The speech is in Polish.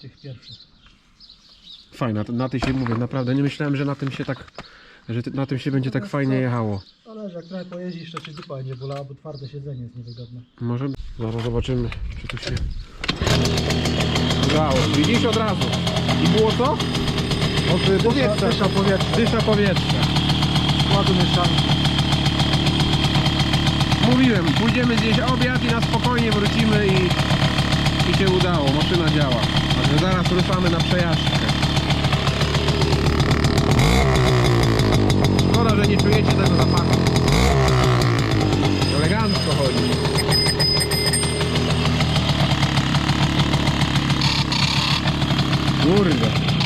Tych pierwszych. Fajna, na tej się mówię, naprawdę nie myślałem, że na tym się tak, że ty- na tym się będzie tak fajnie jechało. Zależy, jak trochę pojeździsz, to ci dupa nie bolała, bo twarde siedzenie jest niewygodne. Może zaraz zobaczymy, czy tu się udało. Widzisz od razu. I było co? Od y, powietrza. Dysza powietrze. Dysza powietrza. Składu mieszanki. Mówiłem, pójdziemy zjeść obiad i na spokojnie i się udało, maszyna działa. Także zaraz ruszamy na przejażdżkę. Szkoda, że nie czujecie tego zapachu. Elegancko chodzi. Kurde.